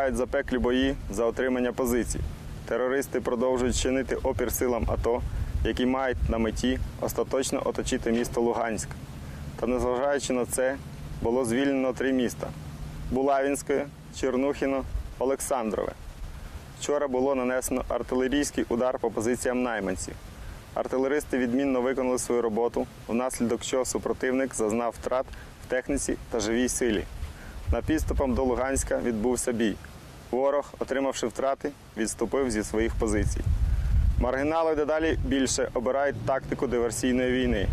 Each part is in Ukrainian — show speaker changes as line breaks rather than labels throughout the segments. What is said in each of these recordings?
тривають запеклі бої за отримання позицій. Терористи продовжують чинити опір силам АТО, які мають на меті остаточно оточити місто Луганськ. Та незважаючи на це, було звільнено три міста: Булавінське, Чернухіно, Олександрове. Вчора було нанесено артилерійський удар по позиціям найманців. Артилеристи відмінно виконали свою роботу, внаслідок чого супротивник зазнав втрат в техніці та живій силі. На підступом до Луганська відбувся бій. Ворог, отримавши втрати, відступив зі своїх позицій. Маргінали дедалі більше обирають тактику диверсійної війни.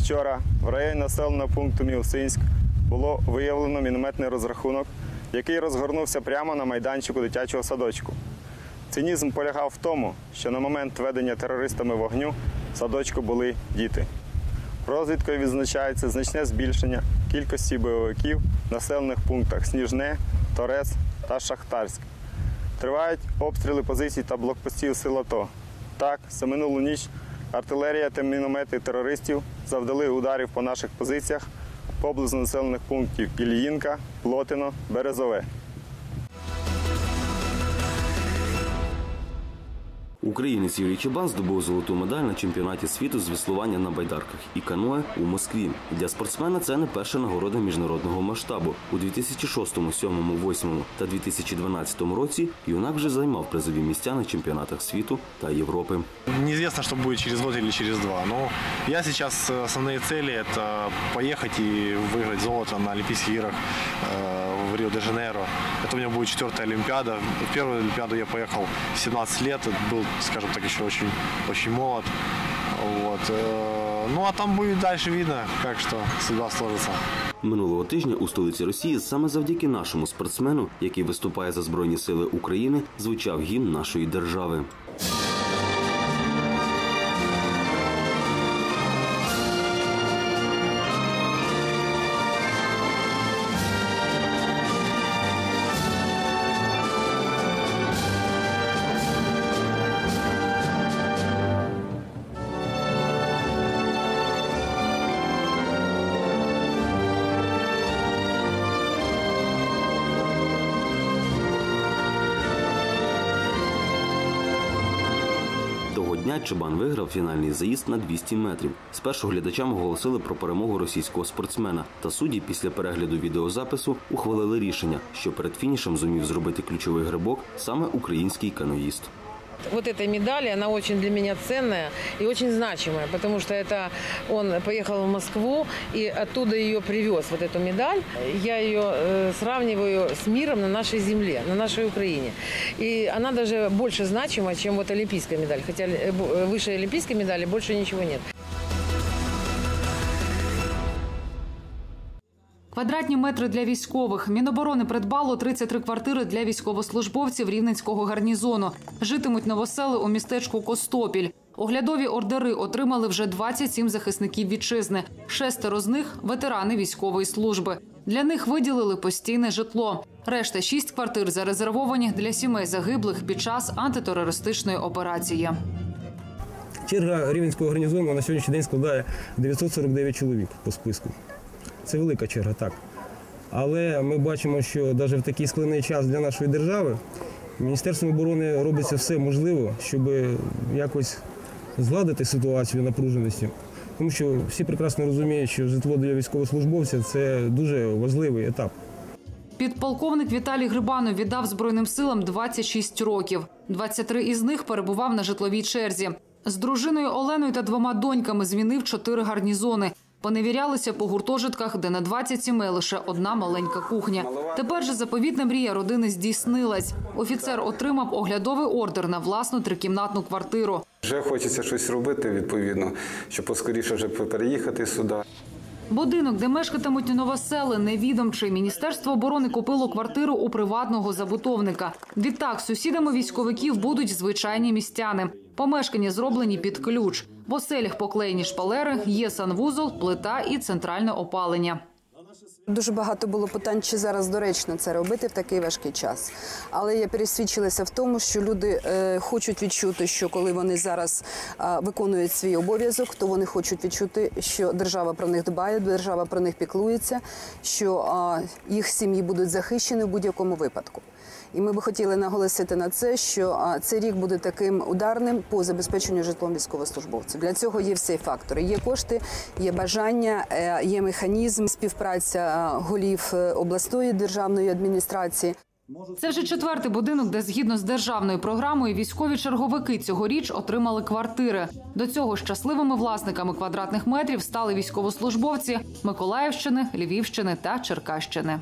Вчора в районі населеного пункту Мілсинськ було виявлено мінометний розрахунок, який розгорнувся прямо на майданчику дитячого садочку. Цинізм полягав в тому, що на момент ведення терористами вогню в садочку були діти. Розвідкою відзначається значне збільшення кількості бойовиків в населених пунктах Сніжне, Торез та Шахтарськ. Тривають обстріли позицій та блокпостів сил АТО. Так, за минулу ніч артилерія та міномети терористів завдали ударів по наших позиціях поблизу населених пунктів Ільїнка, Плотино, Березове.
Українець Юрій Чабан здобув золоту медаль на чемпіонаті світу з веслування на байдарках і каное у Москві. Для спортсмена це не перша нагорода міжнародного масштабу. У 2006, 2007, 2008 та 2012 році юнак вже займав призові місця на чемпіонатах світу та Європи.
Неизвестно, что будет через год или через два. Но я сейчас э, основные цели – это поехать и выиграть золото на Олимпийских играх э, в Рио-де-Жанейро. Это у меня будет четвертая Олимпиада. В первую Олимпиаду я поехал в 17 лет. Был, скажем так, еще очень, очень молод. Вот. э, Ну, а там будет дальше видно, как что судьба сложится.
Минулого тижня у столиці Росії саме завдяки нашому спортсмену, який виступає за збройні сили України, звучав гімн нашої держави. Дня Чабан виграв фінальний заїзд на 200 метрів. Спершу глядачам оголосили про перемогу російського спортсмена. Та судді після перегляду відеозапису ухвалили рішення, що перед фінішем зумів зробити ключовий грибок саме український каноїст.
Вот эта медаль, она очень для меня ценная и очень значимая, потому что это он поехал в Москву и оттуда ее привез, вот эту медаль. Я ее э, сравниваю с миром на нашей земле, на нашей Украине. И она даже больше значима, чем вот олимпийская медаль, хотя э, э, выше олимпийской медали больше ничего нет.
Квадратні метри для військових. Міноборони придбало 33 квартири для військовослужбовців Рівненського гарнізону. Житимуть новосели у містечку Костопіль. Оглядові ордери отримали вже 27 захисників вітчизни. Шестеро з них ветерани військової служби. Для них виділили постійне житло. Решта шість квартир зарезервовані для сімей загиблих під час антитерористичної операції.
Черга Рівненського гарнізону на сьогоднішній день складає 949 чоловік по списку. Це велика черга, так. Але ми бачимо, що навіть в такий складний час для нашої держави Міністерством оборони робиться все можливе, щоб якось згладити ситуацію напруженості. Тому що всі прекрасно розуміють, що житло для військовослужбовця це дуже важливий етап.
Підполковник Віталій Грибанов віддав Збройним силам 26 років. 23 із них перебував на житловій черзі. З дружиною Оленою та двома доньками змінив чотири гарнізони. Поневірялися по гуртожитках, де на 20 сімей лише одна маленька кухня. Тепер же заповітна мрія родини здійснилась. Офіцер отримав оглядовий ордер на власну трикімнатну квартиру.
Вже хочеться щось робити, відповідно, щоб поскоріше вже переїхати сюди.
Будинок, де мешкатимуть новосели, невідомчий. Міністерство оборони купило квартиру у приватного забутовника. Відтак, сусідами військовиків будуть звичайні містяни. Помешкання зроблені під ключ. В оселях поклеєні шпалери, є санвузол, плита і центральне опалення.
Дуже багато було питань, чи зараз доречно це робити в такий важкий час. Але я пересвідчилася в тому, що люди е, хочуть відчути, що коли вони зараз е, виконують свій обов'язок, то вони хочуть відчути, що держава про них дбає, держава про них піклується, що е, їх сім'ї будуть захищені в будь-якому випадку. І ми би хотіли наголосити на це, що цей рік буде таким ударним по забезпеченню житлом військовослужбовців. Для цього є всі фактори. Є кошти, є бажання, е, є механізм, співпраця е, голів е, обласної державної адміністрації.
Це вже четвертий будинок, де згідно з державною програмою військові черговики цьогоріч отримали квартири. До цього щасливими власниками квадратних метрів стали військовослужбовці Миколаївщини, Львівщини та Черкащини.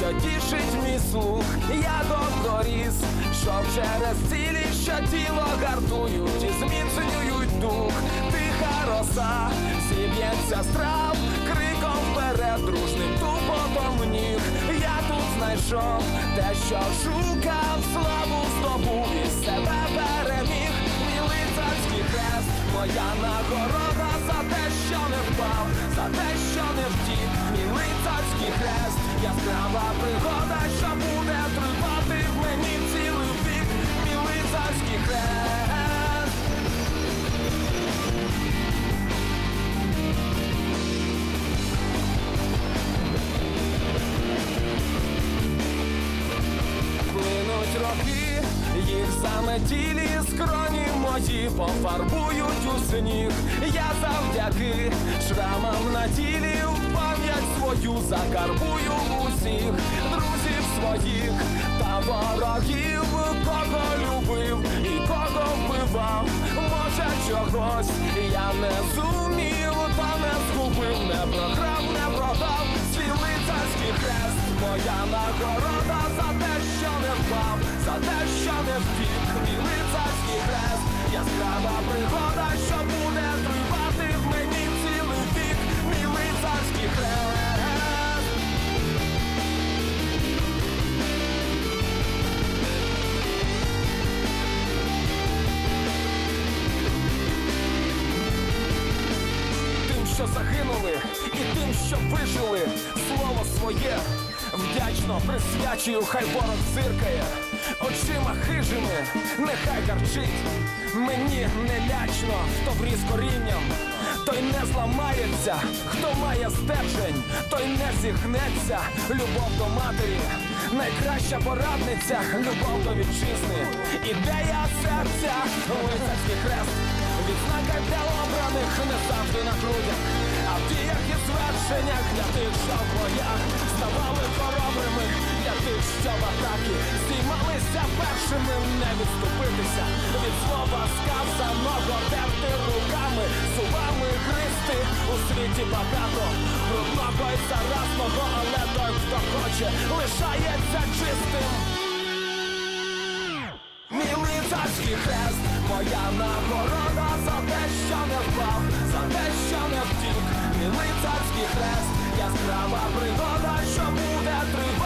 Що тішить мій слух. Я докторіс, що через цілі, що тіло гартують і зміцнюють дух. Тиха роса, зіб'ється страв, криком вперед, дружним тупотом ніг. Я тут знайшов те, що шукав, славу здобув і себе переміг. Мій лицарський хрест, моя нагорода за те, що не впав, за те, що не втік. Мій лицарський хрест, яскрава пригода, що буде тривати в мені цілий вік. Мій лицарський хрест. Плинуть роки, їх заметілі скроні мої пофарбують у сніг. Я завдяки шрамам на тілі в закарбую усіх друзів своїх та ворогів, кого любив і кого вбивав. Може, чогось я не зумів, та не згубив, не програв, не продав свій лицарський хрест. Моя нагорода за те, що не впав, за те, що не втік, загинули, і тим, що вижили, слово своє вдячно присвячую, хай ворог зиркає, очима хижими, нехай гарчить. Мені не лячно, хто вріс корінням, той не зламається, хто має стержень, той не зігнеться, любов до матері, найкраща порадниця, любов до вітчизни, ідея серця, лицарський хрест. Відзнака для обраних не завжди на грудях, а в діях і звершеннях для тих, що в боях ставали хоробрими, для тих, що в атаки здіймалися першими, не відступитися від слова сказаного, терти руками, зубами гристи у світі багато брудного і заразного, але той, хто хоче, лишається чистим. Мій хрест, моя нагорода за те, що не впав, за те, що не втік. Мій лицарський хрест, яскрава пригода, що буде тривати